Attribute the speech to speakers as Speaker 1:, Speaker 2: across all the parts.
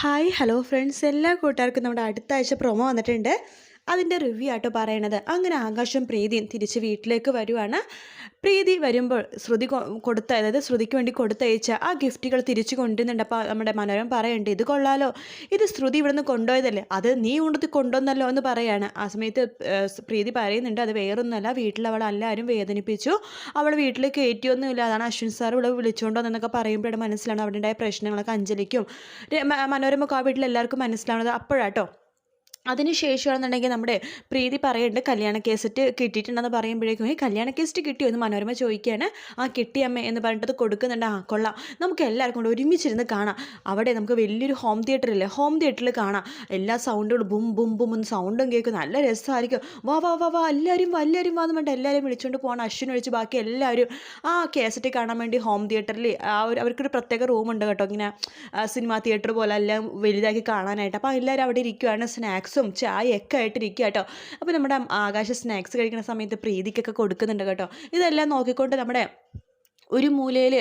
Speaker 1: Hi hello friends. എല്ലാ കൂട്ടുകാർക്കും നമ്മുടെ അടുത്ത ആഴ്ച പ്രൊമോ വന്നിട്ടുണ്ട്. അതിന്റെ റിവ്യൂ ആട്ടോ പറയണത്. അങ്ങനെ ആകാശം പ്രീതിയും തിരിച്ച് വീട്ടിലേക്ക് വരുവാണ്. പ്രീതി വരുമ്പോൾ ശ്രുതി കൊടുത്ത അതായത് ശ്രുതിക്ക് വേണ്ടി കൊടുത്തയച്ച ആ ഗിഫ്റ്റുകൾ തിരിച്ചു കൊണ്ടുവരുന്നുണ്ട് അപ്പോൾ നമ്മുടെ മനോരം പറയുന്നുണ്ട് ഇത് കൊള്ളാലോ. ഇത് ശ്രുതി ഇവിടുന്ന് കൊണ്ടുപോയതല്ലേ? അത് നീ കൊണ്ടു കൊണ്ടുവന്നല്ലോ എന്ന് പറയാണ്. ആ സമയത്ത് പ്രീതി പറയുന്നുണ്ട് അത് വേറൊന്നുമല്ല. വീട്ടിൽ അവൾ എല്ലാവരും വേദനിപ്പിച്ചു. അവൾ വീട്ടിൽ കയറ്റിയൊന്നുമില്ല. അതാണ് അശ്വിൻ സാർ ഇവിടെ വിളിച്ചുകൊണ്ടോ എന്നൊക്കെ പറയുമ്പോഴാണ് മനസ്സിലാണ് അവിടെ ഉണ്ടായ പ്രശ്നങ്ങളൊക്കെ അഞ്ജലിക്കും മനോരമക്കും ആ വീട്ടിൽ എല്ലാവർക്കും മനസ്സിലാവുന്നത് അപ്പോഴാട്ടോ. അതിനുശേഷമാണെന്നുണ്ടെങ്കിൽ നമ്മുടെ പ്രീതി പറയുന്നുണ്ട് കല്യാണ കേസറ്റ് കിട്ടിയിട്ടുണ്ടെന്ന് പറയുമ്പോഴേക്കും ഈ കല്യാണ കേസറ്റ് കിട്ടിയോ? എന്ന് മനോരമ ചോദിക്കുകയാണ്. ആ കിട്ടിയമ്മ എന്ന് പറഞ്ഞിട്ട് കൊടുക്കുന്നുണ്ട്. ആ കൊള്ളാം. നമുക്ക് എല്ലാവർക്കും കൂടെ ഒരുമിച്ചിരുന്ന് കാണാം. അവിടെ നമുക്ക് വലിയൊരു ഹോം തിയേറ്ററില്ലേ ഹോം തിയേറ്ററിൽ കാണാം. എല്ലാ സൗണ്ടുകളും ബും ബും ബും എന്ന് സൗണ്ടും കേൾക്കും. നല്ല രസമായിരിക്കും. വാ വാ വാ വാ എല്ലാവരും വാ, എല്ലാവരും പറഞ്ഞിട്ട് എല്ലാവരും വിളിച്ചുകൊണ്ട് പോകണം അശ്വിൻ ഒഴിച്ച് ബാക്കി എല്ലാവരും ആ കേസറ്റ് കാണാൻ വേണ്ടി ഹോം തിയേറ്ററിൽ അവർക്കൊരു പ്രത്യേക റൂമുണ്ട് കേട്ടോ ഇങ്ങനെ സിനിമാ തിയേറ്റർ പോലെ എല്ലാം വലുതാക്കി കാണാനായിട്ട്. അപ്പോൾ എല്ലാവരും അവിടെ ഇരിക്കുവാണ്. സ്നാക്സും ചായയൊക്കെ ഒക്കെ ആയിട്ടിരിക്കുക കേട്ടോ. അപ്പോൾ നമ്മുടെ ആകാശ സ്നാക്സ് കഴിക്കുന്ന സമയത്ത് പ്രീതിക്കൊക്കെ കൊടുക്കുന്നുണ്ട് കേട്ടോ. ഇതെല്ലാം നോക്കിക്കൊണ്ട് നമ്മുടെ ഒരു മൂലയിൽ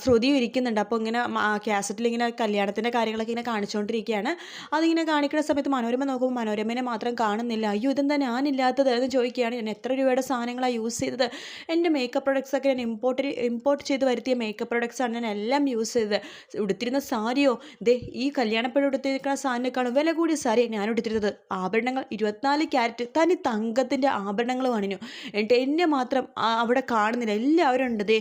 Speaker 1: ശ്രുതി ഇരിക്കുന്നുണ്ട്. അപ്പോൾ ഇങ്ങനെ കാസറ്റിൽ ഇങ്ങനെ കല്യാണത്തിന്റെ കാര്യങ്ങളൊക്കെ ഇങ്ങനെ കാണിച്ചുകൊണ്ടിരിക്കുകയാണ് അതിങ്ങനെ കാണിക്കുന്ന സമയത്ത് മനോരമ നോക്കുമ്പോൾ മനോരമനെ മാത്രം കാണുന്നില്ല. അയ്യോ ഇതെന്താ ഞാനില്ലാത്തത്? എന്ന് ചോദിക്കുകയാണ്. ഞാൻ എത്ര രൂപയുടെ സാധനങ്ങളാണ് യൂസ് ചെയ്തത്? എന്റെ മേക്കപ്പ് പ്രൊഡക്ട്സൊക്കെ ഞാൻ ഇമ്പോർട്ട് ഇമ്പോർട്ട് ചെയ്ത് വരുത്തിയ മേക്കപ്പ് പ്രൊഡക്ട്സാണ് ഞാൻ എല്ലാം യൂസ് ചെയ്തത്. ഉടുത്തിരുന്ന സാരിയോ? ദേ ഈ കല്യാണപ്പെടെ ഉടുത്തിരിക്കുന്ന സാധനക്കാണ് വില കൂടിയ സാരി ഞാൻ ഉടുത്തിരുന്നത്. ആഭരണങ്ങൾ ഇരുപത്തിനാല് ക്യാരറ്റ് തനി തങ്കത്തിന്റെ ആഭരണങ്ങൾ വാണിനു എന്നിട്ട് എന്നെ മാത്രം അവിടെ കാണുന്നില്ല. എല്ലാവരും ഉണ്ട്. ദേ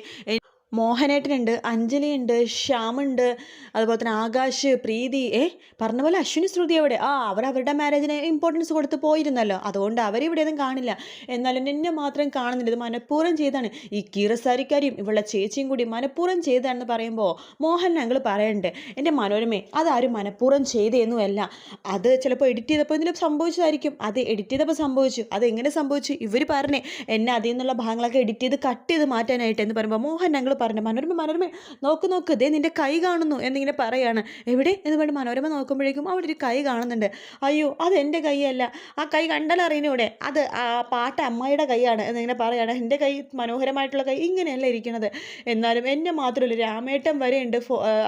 Speaker 1: മോഹനേട്ടനുണ്ട് അഞ്ജലിയുണ്ട് ശ്യാമുണ്ട് അതുപോലെ തന്നെ ആകാശ് പ്രീതി. ഏ പറഞ്ഞ പോലെ അശ്വിനി ശ്രുതി എവിടെ? ആ അവർ അവരുടെ മാരേജിന് ഇമ്പോർട്ടൻസ് കൊടുത്ത് പോയിരുന്നല്ലോ. അതുകൊണ്ട് അവരിവിടെയൊന്നും കാണില്ല. എന്നാലും എന്നെ മാത്രം കാണുന്നില്ല. ഇത് മനഃപൂർവം ചെയ്താണ് ഈ കീറസാരിക്കാരിയും ഇവളുടെ ചേച്ചിയും കൂടി മനഃപൂർവം ചെയ്താണെന്ന് പറയുമ്പോൾ മോഹൻ ഞങ്ങൾ പറയണ്ട് എന്റെ മനോരമേ അതാരും മനഃപൂർവം ചെയ്തേന്നുമല്ല. അത് ചിലപ്പോൾ എഡിറ്റ് ചെയ്തപ്പോൾ ഇതിൽ സംഭവിച്ചതായിരിക്കും. അത് എഡിറ്റ് ചെയ്തപ്പോൾ സംഭവിച്ചു. അത് എങ്ങനെ സംഭവിച്ചു? ഇവർ പറഞ്ഞേ എന്നെ അതിൽ നിന്നുള്ള ഭാഗങ്ങളൊക്കെ എഡിറ്റ് ചെയ്ത് കട്ട് ചെയ്ത് മാറ്റാനായിട്ട് എന്ന് പറയുമ്പോൾ മോഹൻ ഞങ്ങൾ പറഞ്ഞു മനോരമ മനോരമ നോക്ക് നോക്ക് ദേ നിന്റെ കൈ കാണുന്നു എന്നിങ്ങനെ പറയാണ്. എവിടെ? എന്ന് പറഞ്ഞ് മനോരമ നോക്കുമ്പോഴേക്കും അവിടെ ഒരു കൈ കാണുന്നുണ്ട്. അയ്യോ അത് എന്റെ കൈയല്ല. ആ കൈ കണ്ടാൽ അറിയുന്നൂടെ? അത് ആ പാട്ട അമ്മയുടെ കൈയാണ് എന്നിങ്ങനെ പറയാണ്. എന്റെ കൈ മനോഹരമായിട്ടുള്ള കൈ ഇങ്ങനെയല്ല ഇരിക്കുന്നത്. എന്നാലും എന്നെ മാത്രമല്ല രാമേട്ടം വരെ ഉണ്ട്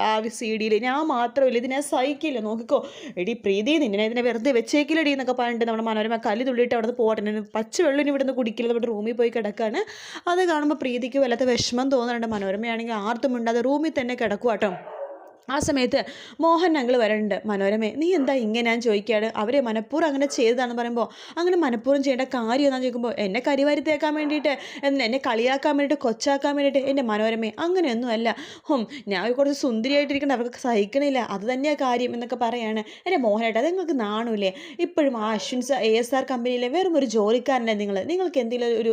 Speaker 1: ആ സി ഡിയിൽ ഞാൻ മാത്രമല്ല ഇതിനെ സഹിക്കില്ല. നോക്കിക്കോ. എടി പ്രീതി നിന്നെ ഇതിനെ വെറുതെ വെച്ചേക്കില്ലടി എന്നൊക്കെ പറഞ്ഞിട്ട് നമ്മുടെ മനോരമ കല്ല് തുള്ളിയിട്ട് അവിടെ നിന്ന് പോകട്ടെ. ഇവിടെ ഇവിടുന്ന് കുടിക്കില്ല നമ്മുടെ റൂമിൽ പോയി കിടക്കാണ്. അത് കാണുമ്പോൾ പ്രീതിക്ക് വല്ലാത്ത വിഷമം തോന്നുന്നുണ്ട് മനോരമയാണെങ്കിൽ ആർത്തും മിണ്ടാതെ റൂമിൽ തന്നെ കിടക്കുക കേട്ടോ ആ സമയത്ത് മോഹൻ ഞങ്ങൾ വരണ്ട്. മനോരമേ നീ എന്താ ഇങ്ങനെ ഞാൻ ചോദിക്കുകയാണ് അവരെ മനഃപൂർവം അങ്ങനെ ചെയ്തതാണെന്ന് പറയുമ്പോൾ അങ്ങനെ മനഃപൂർവം ചെയ്യേണ്ട കാര്യം എന്താണെന്ന് ചോദിക്കുമ്പോൾ എന്നെ കരിവാരി തേക്കാൻ വേണ്ടിയിട്ട് എന്ന് കളിയാക്കാൻ വേണ്ടിയിട്ട് കൊച്ചാക്കാൻ വേണ്ടിയിട്ട് എന്റെ മനോരമേ അങ്ങനെയൊന്നുമല്ല. ഹും ഞാൻ കുറച്ച് സുന്ദരിയായിട്ടിരിക്കേണ്ട അവർക്ക് സഹിക്കണില്ല. അത് തന്നെയാണ് കാര്യം എന്നൊക്കെ പറയാണ്. എന്റെ മോഹനായിട്ട് അത് നിങ്ങൾക്ക് നാണൂല്ലേ? ഇപ്പോഴും ആ അശ്വിൻ എ എസ് ആർ കമ്പനിയിലെ വെറും ഒരു ജോലിക്കാരനല്ലേ നിങ്ങൾ നിങ്ങൾക്ക് എന്തെങ്കിലും ഒരു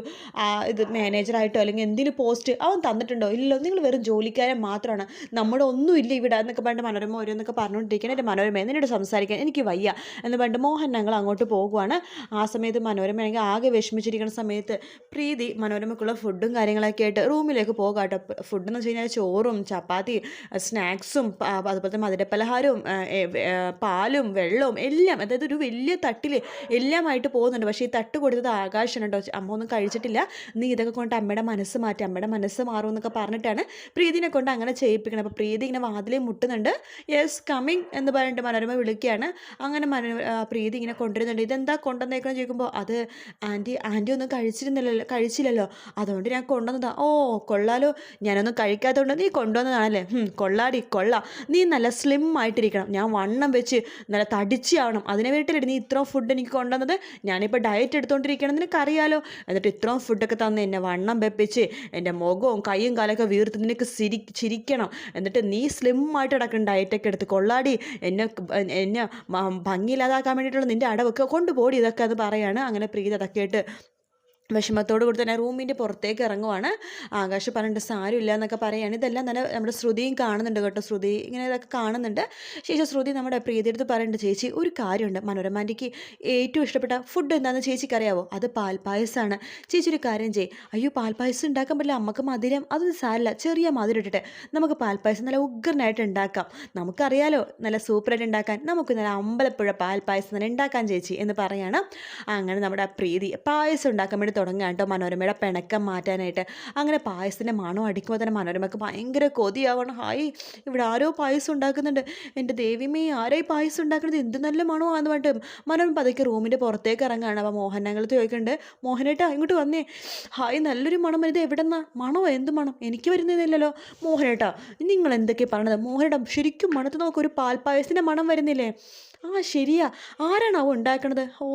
Speaker 1: ഇത് മാനേജറായിട്ടോ അല്ലെങ്കിൽ എന്തെങ്കിലും പോസ്റ്റ് അവൻ തന്നിട്ടുണ്ടോ? ഇല്ലല്ലോ നിങ്ങൾ വെറും ജോലിക്കാരൻ മാത്രമാണ്. നമ്മുടെ ഒന്നുമില്ല ഇവിടെ. എന്നൊക്കെ പറഞ്ഞിട്ട് മനോരമ ഓരോന്നൊക്കെ പറഞ്ഞുകൊണ്ടിരിക്കണം എന്റെ മനോരമ എന്നോട് സംസാരിക്കാൻ എനിക്ക് വയ്യ എന്ന് പണ്ട് മോഹൻ ഞങ്ങൾ അങ്ങോട്ട് പോകുവാണ്. ആ സമയത്ത് മനോരമ മനോരമയാണെങ്കിൽ ആകെ വിഷമിച്ചിരിക്കുന്ന സമയത്ത് പ്രീതി മനോരമയ്ക്കുള്ള ഫുഡും കാര്യങ്ങളൊക്കെ ആയിട്ട് റൂമിലേക്ക് പോകാം കേട്ടോ. ഫുഡ് എന്ന് വെച്ച് കഴിഞ്ഞാൽ ചോറും ചപ്പാത്തി സ്നാക്സും അതുപോലെ തന്നെ മധുരപ്പലഹാരവും പാലും വെള്ളവും എല്ലാം അതായത് ഒരു വലിയ തട്ടിൽ എല്ലാമായിട്ട് പോകുന്നുണ്ട്. പക്ഷേ ഈ തട്ട് കൊടുത്തത് ആകാശമാണ് കേട്ടോ. അമ്മ ഒന്നും കഴിച്ചിട്ടില്ല. നീ ഇതൊക്കെ കൊണ്ട് അമ്മയുടെ മനസ്സ് മാറ്റി അമ്മയുടെ മനസ്സ് മാറും എന്നൊക്കെ പറഞ്ഞിട്ടാണ് പ്രീതിനെ കൊണ്ട് അങ്ങനെ ചെയ്യിപ്പിക്കണം അപ്പോൾ പ്രീതി ഇങ്ങനെ വാതിലേ മുട്ടുന്നുണ്ട് യെസ് കമ്മിങ് എന്ന് പറഞ്ഞിട്ട് മനോരമ വിളിക്കുകയാണ്. അങ്ങനെ മനോ പ്രീതി ഇങ്ങനെ കൊണ്ടുവരുന്നുണ്ട്. ഇതെന്താ കൊണ്ടുവന്നേക്കണം ചോദിക്കുമ്പോൾ അത് ആന്റി ആന്റി ഒന്നും കഴിച്ചിരുന്നില്ലല്ലോ കഴിച്ചില്ലല്ലോ. അതുകൊണ്ട് ഞാൻ കൊണ്ടുവന്നതാ. ഓ കൊള്ളാലോ. ഞാനൊന്നും കഴിക്കാത്തതുകൊണ്ട് നീ കൊണ്ടുവന്നതാണല്ലേ. കൊള്ളാടി കൊള്ള. നീ നല്ല സ്ലിം ആയിട്ടിരിക്കണം. ഞാൻ വണ്ണം വെച്ച് നല്ല തടിച്ചാവണം അതിനെ വേണ്ടിയിട്ട് നീ ഇത്രയും ഫുഡ് എനിക്ക് കൊണ്ടുവന്നത്? ഞാനിപ്പോൾ ഡയറ്റ് എടുത്തുകൊണ്ടിരിക്കണം നിനക്കറിയാലോ. എന്നിട്ട് ഇത്രയും ഫുഡൊക്കെ തന്ന് എന്നെ വണ്ണം വെപ്പിച്ച് എന്റെ മുഖവും കൈയും കാലൊക്കെ വീർത്ത് നിനക്ക് ചിരി ചിരിക്കണം. എന്നിട്ട് നീ സ്ലിം ആയിട്ട് കിടക്കുന്ന ഡയറ്റൊക്കെ എടുത്ത് കൊള്ളാടി. എന്നെ എന്നെ ഭംഗിയില്ലാതാക്കാൻ വേണ്ടിയിട്ടുള്ള നിന്റെ അടവൊക്കെ കൊണ്ടുപോടി ഇതൊക്കെ അത് പറയാണ്. അങ്ങനെ പ്രീതി അതൊക്കെ ആയിട്ട് വിഷമത്തോട് കൂടി തന്നെ റൂമിന്റെ പുറത്തേക്ക് ഇറങ്ങുവാണ്. ആകാശ് പറഞ്ഞിട്ട് സാരമില്ല എന്നൊക്കെ പറയുകയാണ് ഇതെല്ലാം തന്നെ നമ്മുടെ ശ്രുതിയും കാണുന്നുണ്ട് കേട്ടോ. ശ്രുതി ഇങ്ങനെ ഇതൊക്കെ കാണുന്നുണ്ട്. ശേഷം ശ്രുതി നമ്മുടെ പ്രീതിയെടുത്ത് പറയുന്നുണ്ട് ചേച്ചി ഒരു കാര്യമുണ്ട്. മനോരമാന്റിക്ക് ഏറ്റവും ഇഷ്ടപ്പെട്ട ഫുഡ് എന്താണെന്ന് ചേച്ചിക്ക് അറിയാവോ? അത് പാൽപ്പായസമാണ് ചേച്ചി ഒരു കാര്യം ചെയ്യ്. അയ്യോ പാൽപ്പായസം ഉണ്ടാക്കാൻ പറ്റില്ല. അമ്മയ്ക്ക് മധുരം അതൊന്നും സാരമില്ല. ചെറിയ മധുരം ഇട്ടിട്ട് നമുക്ക് പാൽപ്പായസം നല്ല ഉഗ്രനായിട്ട് ഉണ്ടാക്കാം. നമുക്കറിയാലോ നല്ല സൂപ്പറായിട്ട് ഉണ്ടാക്കാൻ. നമുക്ക് നല്ല അമ്പലപ്പുഴ പാൽപ്പായസം തന്നെ ഉണ്ടാക്കാൻ ചേച്ചി എന്ന് പറയാണ്. അങ്ങനെ നമ്മുടെ പ്രീതി പായസം ഉണ്ടാക്കാൻ തുടങ്ങുകയാണ് കേട്ടോ. മനോരമയുടെ പിണക്കം മാറ്റാനായിട്ട്. അങ്ങനെ പായസത്തിന്റെ മണം അടിക്കുമ്പോൾ തന്നെ മനോരമയ്ക്ക് ഭയങ്കര കൊതിയാവണം. ഹായ് ഇവിടെ ആരോ പായസം ഉണ്ടാക്കുന്നുണ്ട്. എന്റെ ദേവിമേ ആരായി പായസം ഉണ്ടാക്കുന്നത്? എന്ത് നല്ല മണമാണെന്ന് പറഞ്ഞിട്ട് മനോരമ പതുക്കെ റൂമിന്റെ പുറത്തേക്ക് ഇറങ്ങുകയാണ്. അപ്പോൾ മോഹനങ്ങളത്ത് ചോദിക്കുന്നുണ്ട് മോഹനേട്ടാ ഇങ്ങോട്ട് വന്നേ. ഹായ് നല്ലൊരു മണം വരുന്നത് എവിടെ നിന്നാ മണമോ? എന്ത് മണം? എനിക്ക് വരുന്നില്ലല്ലോ മോഹനേട്ടാ നിങ്ങൾ എന്തൊക്കെ പറഞ്ഞത്? മോഹനേട്ടാ ശരിക്കും മണത്ത് നോക്കൊരു പാൽപ്പായസത്തിന്റെ മണം വരുന്നില്ലേ? ആ ശരിയാ. ആരാണ് അവ ഉണ്ടാക്കണത്? ഓ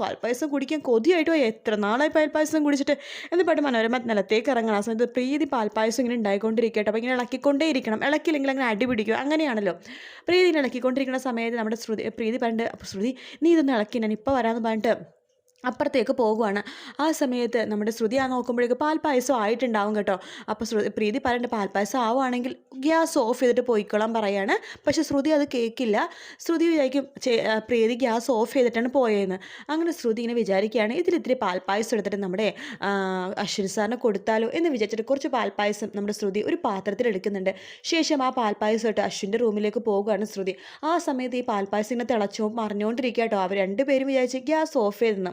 Speaker 1: പാൽപ്പായസം കുടിക്കാൻ കൊതിയായിട്ട്? പോയി എത്ര നാളായി പാൽപ്പായസം കുടിച്ചിട്ട്? എന്ന് പാട്ട് മനോരമ നിലത്തേക്ക് ഇറങ്ങണം ആ സമയത്ത് പ്രീതി പാൽപ്പായസം ഇങ്ങനെ ഉണ്ടായിക്കൊണ്ടിരിക്കട്ടെ. അപ്പോൾ ഇങ്ങനെ ഇളക്കിക്കൊണ്ടേ ഇരിക്കണം ഇളക്കില്ലെങ്കിൽ അങ്ങനെ അടി പിടിക്കും. അങ്ങനെയാണല്ലോ. പ്രീതി ഇങ്ങനെ ഇളക്കിക്കൊണ്ടിരിക്കുന്ന സമയത്ത് നമ്മുടെ ശ്രുതി പ്രീതി പറഞ്ഞിട്ട് ശ്രുതി നീ ഇതൊന്ന് ഇളക്കി ഞാൻ ഇപ്പോൾ വരാമെന്ന് പറഞ്ഞിട്ട് അപ്പുറത്തേക്ക് പോകുവാണ്. ആ സമയത്ത് നമ്മുടെ ശ്രുതി ആ നോക്കുമ്പോഴേക്ക് പാൽപ്പായസം ആയിട്ടുണ്ടാവും കേട്ടോ. അപ്പോൾ ശ്രുതി പ്രീതി പറയേണ്ട പാൽപ്പായസം ആവുകയാണെങ്കിൽ ഗ്യാസ് ഓഫ് ചെയ്തിട്ട് പോയിക്കോളാൻ പറയാണ്. പക്ഷെ ശ്രുതി അത് കേൾക്കില്ല ശ്രുതി വിചാരിക്കും പ്രീതി ഗ്യാസ് ഓഫ് ചെയ്തിട്ടാണ് പോയതെന്ന് അങ്ങനെ ശ്രുതി ഇങ്ങനെ വിചാരിക്കുകയാണ്. ഇതിലിത്തിരി പാൽപ്പായസം എടുത്തിട്ട് നമ്മുടെ അശ്വിൻ സാറിന് കൊടുത്താലോ എന്ന് വിചാരിച്ചിട്ട് കുറച്ച് പാൽപ്പായസം നമ്മുടെ ശ്രുതി ഒരു പാത്രത്തിൽ എടുക്കുന്നുണ്ട്. ശേഷം ആ പാൽപ്പായസം ഇട്ട് അശ്വിന്റെ റൂമിലേക്ക് പോകുകയാണ് ശ്രുതി. ആ സമയത്ത് ഈ പാൽപ്പായസം ഇങ്ങനെ തിളച്ചോ മറിഞ്ഞുകൊണ്ടിരിക്കുക കേട്ടോ. അവർ രണ്ടുപേരും വിചാരിച്ച് ഗ്യാസ് ഓഫ് ചെയ്തെന്ന്.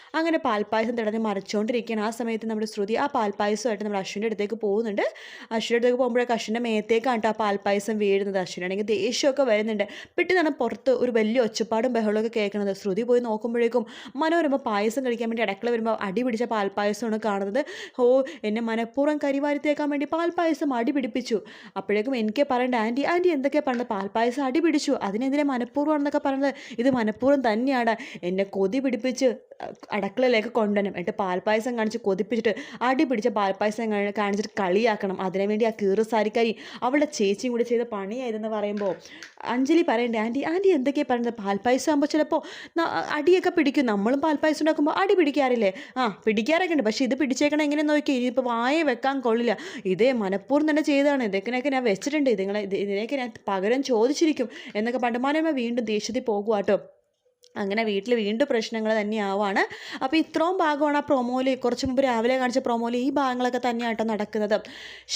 Speaker 1: അങ്ങനെ പാൽപ്പായസം തടഞ്ഞ് മറിച്ചുകൊണ്ടിരിക്കുകയാണ് ആ സമയത്ത് നമ്മുടെ ശ്രുതി ആ പാൽപ്പായസമായിട്ട് നമ്മുടെ അശ്വിന്റെ അടുത്തേക്ക് പോകുന്നുണ്ട്. അശ്വിന്റെ അടുത്തേക്ക് പോകുമ്പോഴേക്ക് അശ്വിന്റെ മേത്തേക്കാണ് കേട്ടോ ആ പാൽപ്പായസം വീഴുന്നത്. അശ്വിനാണെങ്കിൽ ദേഷ്യമൊക്കെ വരുന്നുണ്ട്. പെട്ടെന്നാണ് പുറത്ത് ഒരു വലിയ ഒച്ചപ്പാടും ബഹളമൊക്കെ കേൾക്കുന്നത്. ശ്രുതി പോയി നോക്കുമ്പോഴേക്കും മനോരമ പായസം കഴിക്കാൻ വേണ്ടി ഇടക്കള വരുമ്പോൾ അടി പിടിച്ച പാൽപ്പായസമാണ് കാണുന്നത്. ഓ എന്നെ മനഃപൂർവം കരിവാരിത്തേക്കാൻ വേണ്ടി പാൽപ്പായസം അടി പിടിപ്പിച്ചു. അപ്പോഴേക്കും എനിക്ക് പറയേണ്ട ആന്റി ആന്റി എന്തൊക്കെയാണ് പറഞ്ഞത്? പാൽപ്പായസം അടി പിടിച്ചു. അതിനെതിരെ എന്നൊക്കെ പറഞ്ഞത്? ഇത് മനഃപൂർവം തന്നെയാണ്. എന്നെ കൊതി പിടിപ്പിച്ച് അടുക്കളയിലേക്ക് കൊണ്ടുവരണം. എന്നിട്ട് പാൽപ്പായസം കാണിച്ച് കൊതിപ്പിച്ചിട്ട് അടി പിടിച്ച പാൽപ്പായസം കാണി- കാണിച്ചിട്ട് കളിയാക്കണം. അതിനുവേണ്ടി ആ കീറു സാരിക്കാരി അവളുടെ ചേച്ചിയും കൂടി ചെയ്ത പണിയായതെന്ന് പറയുമ്പോൾ അഞ്ജലി പറയണ്ടേ ആന്റി ആന്റി എന്തൊക്കെയാണ് പറയുന്നത് പാൽപ്പായസം ആകുമ്പോൾ ചിലപ്പോൾ അടിയൊക്കെ പിടിക്കും. നമ്മളും പാൽപ്പായസം ഉണ്ടാക്കുമ്പോൾ അടി പിടിക്കാറില്ലേ? ആ പിടിക്കാറൊക്കെ ഉണ്ട്. പക്ഷേ ഇത് പിടിച്ചേക്കണം എങ്ങനെ നോക്കി ഇതിപ്പോൾ വായ വെക്കാൻ കൊള്ളില്ല. ഇതേ മനഃപൂർവം തന്നെ ചെയ്തതാണ്. ഇതൊക്കെ ഞാൻ വെച്ചിട്ടുണ്ട്. ഇതുങ്ങളെ ഇത് ഇതിനൊക്കെ ഞാൻ പകരം ചോദിച്ചിരിക്കും എന്നൊക്കെ പണ്ടുമാനമ്മ വീണ്ടും ദേഷ്യത്തിൽ പോകുവാട്ടോ അങ്ങനെ വീട്ടിൽ വീണ്ടും പ്രശ്നങ്ങൾ തന്നെയാവാണ് അപ്പോൾ ഇത്രയും ഭാഗമാണ് ആ പ്രൊമോയിൽ കുറച്ച് മുമ്പ് രാവിലെ കാണിച്ച പ്രൊമോയിൽ ഈ ഭാഗങ്ങളൊക്കെ തന്നെയാട്ടോ നടക്കുന്നത്.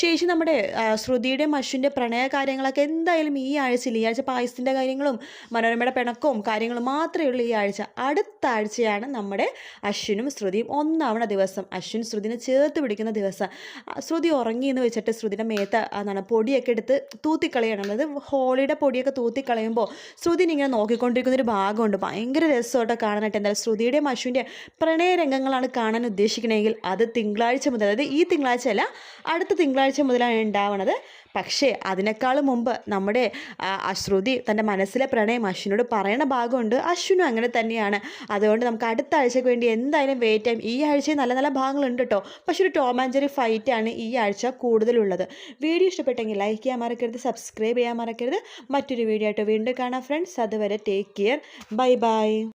Speaker 1: ശേഷി നമ്മുടെ ശ്രുതിയുടെ ശ്രുതിയുടെയും അശ്വിന്റെ പ്രണയ കാര്യങ്ങളൊക്കെ എന്തായാലും ഈ ആഴ്ചയിൽ ഈ ആഴ്ച പായസത്തിന്റെ കാര്യങ്ങളും മനോരമയുടെ പിണക്കവും കാര്യങ്ങളും മാത്രമേ ഉള്ളൂ ഈ ആഴ്ച. അടുത്ത ആഴ്ചയാണ് നമ്മുടെ അശ്വിനും ശ്രുതിയും ഒന്നാവണ ദിവസം. അശ്വിൻ ശ്രുതിനെ ചേർത്ത് പിടിക്കുന്ന ദിവസം. ശ്രുതി ഉറങ്ങി എന്ന് വെച്ചിട്ട് ശ്രുതിയുടെ മേത്ത് എന്താണ് പൊടിയൊക്കെ എടുത്ത് തൂത്തിക്കളയണം. അതായത് ഹോളിയുടെ പൊടിയൊക്കെ തൂത്തിക്കളയുമ്പോൾ ശ്രുതിനെ ഇങ്ങനെ നോക്കിക്കൊണ്ടിരിക്കുന്ന ഒരു ഭാഗമുണ്ട്. ഭയങ്കര രസമായിട്ട് കാണാനായിട്ട്. എന്തായാലും ശ്രുതിയുടെയും അശ്വിന്റെ പ്രണയ രംഗങ്ങളാണ് കാണാൻ ഉദ്ദേശിക്കണമെങ്കിൽ അത് തിങ്കളാഴ്ച മുതൽ അതായത് ഈ തിങ്കളാഴ്ച അല്ല അടുത്ത തിങ്കളാഴ്ച മുതലാണ് ഉണ്ടാവണത്. പക്ഷേ അതിനേക്കാളും മുമ്പ് നമ്മുടെ അശ്രുതി തന്റെ മനസ്സിലെ പ്രണയം അശ്വിനോട് പറയണ ഭാഗമുണ്ട്. അശ്വിനും അങ്ങനെ തന്നെയാണ്. അതുകൊണ്ട് നമുക്ക് അടുത്ത ആഴ്ചയ്ക്ക് വേണ്ടി എന്തായാലും വെയിറ്റ് ടൈം ഈ ആഴ്ചയിൽ നല്ല നല്ല ഭാഗങ്ങളുണ്ട് കേട്ടോ. പക്ഷെ ഒരു ടോം ആൻഡ് ജെറി ഫൈറ്റാണ് ഈ ആഴ്ച കൂടുതലുള്ളത്. വീഡിയോ ഇഷ്ടപ്പെട്ടെങ്കിൽ ലൈക്ക് ചെയ്യാൻ മറക്കരുത് സബ്സ്ക്രൈബ് ചെയ്യാൻ മറക്കരുത്. മറ്റൊരു വീഡിയോ ആയിട്ട് വീണ്ടും കാണാം ഫ്രണ്ട്സ് അതുവരെ ടേക്ക് കെയർ ബൈ ബൈ